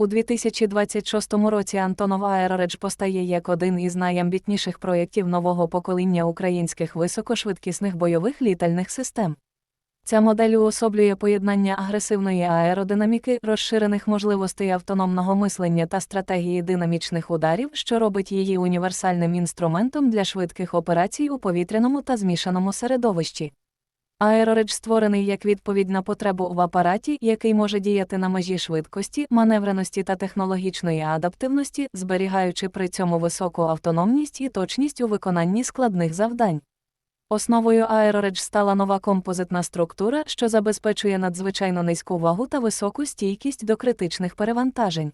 У 2026 році Антонов Аероредж постає як один із найамбітніших проєктів нового покоління українських високошвидкісних бойових літальних систем. Ця модель уособлює поєднання агресивної аеродинаміки, розширених можливостей автономного мислення та стратегії динамічних ударів, що робить її універсальним інструментом для швидких операцій у повітряному та змішаному середовищі. Аероредж створений як відповідь на потребу в апараті, який може діяти на межі швидкості, маневреності та технологічної адаптивності, зберігаючи при цьому високу автономність і точність у виконанні складних завдань. Основою Aeroredge стала нова композитна структура, що забезпечує надзвичайно низьку вагу та високу стійкість до критичних перевантажень.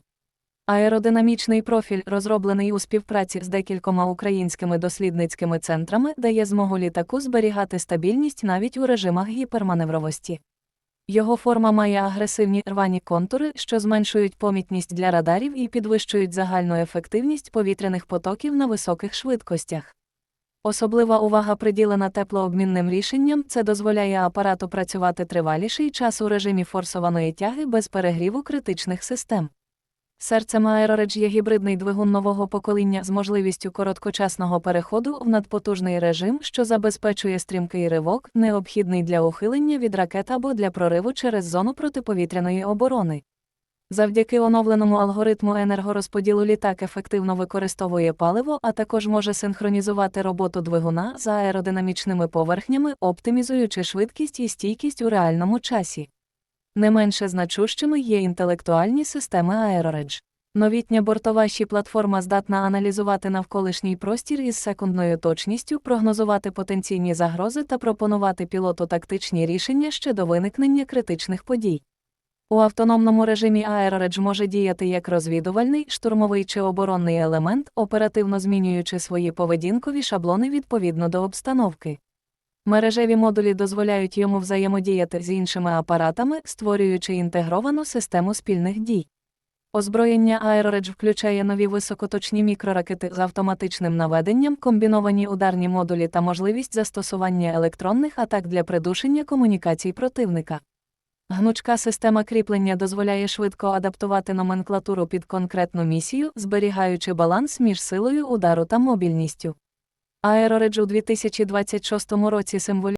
Аеродинамічний профіль, розроблений у співпраці з декількома українськими дослідницькими центрами, дає змогу літаку зберігати стабільність навіть у режимах гіперманевровості. Його форма має агресивні рвані контури, що зменшують помітність для радарів і підвищують загальну ефективність повітряних потоків на високих швидкостях. Особлива увага приділена теплообмінним рішенням, це дозволяє апарату працювати триваліший час у режимі форсованої тяги без перегріву критичних систем. Серцем Aeroredge є гібридний двигун нового покоління з можливістю короткочасного переходу в надпотужний режим, що забезпечує стрімкий ривок, необхідний для ухилення від ракет або для прориву через зону протиповітряної оборони. Завдяки оновленому алгоритму енергорозподілу літак ефективно використовує паливо, а також може синхронізувати роботу двигуна за аеродинамічними поверхнями, оптимізуючи швидкість і стійкість у реальному часі. Не менше значущими є інтелектуальні системи Aeroredge. Новітня бортова щі платформа здатна аналізувати навколишній простір із секундною точністю, прогнозувати потенційні загрози та пропонувати пілоту тактичні рішення щодо виникнення критичних подій. У автономному режимі Aeroredge може діяти як розвідувальний, штурмовий чи оборонний елемент, оперативно змінюючи свої поведінкові шаблони відповідно до обстановки. Мережеві модулі дозволяють йому взаємодіяти з іншими апаратами, створюючи інтегровану систему спільних дій. Озброєння Aeroredge включає нові високоточні мікроракети з автоматичним наведенням, комбіновані ударні модулі та можливість застосування електронних атак для придушення комунікацій противника. Гнучка система кріплення дозволяє швидко адаптувати номенклатуру під конкретну місію, зберігаючи баланс між силою удару та мобільністю. Aeroredge у 2026 році символізує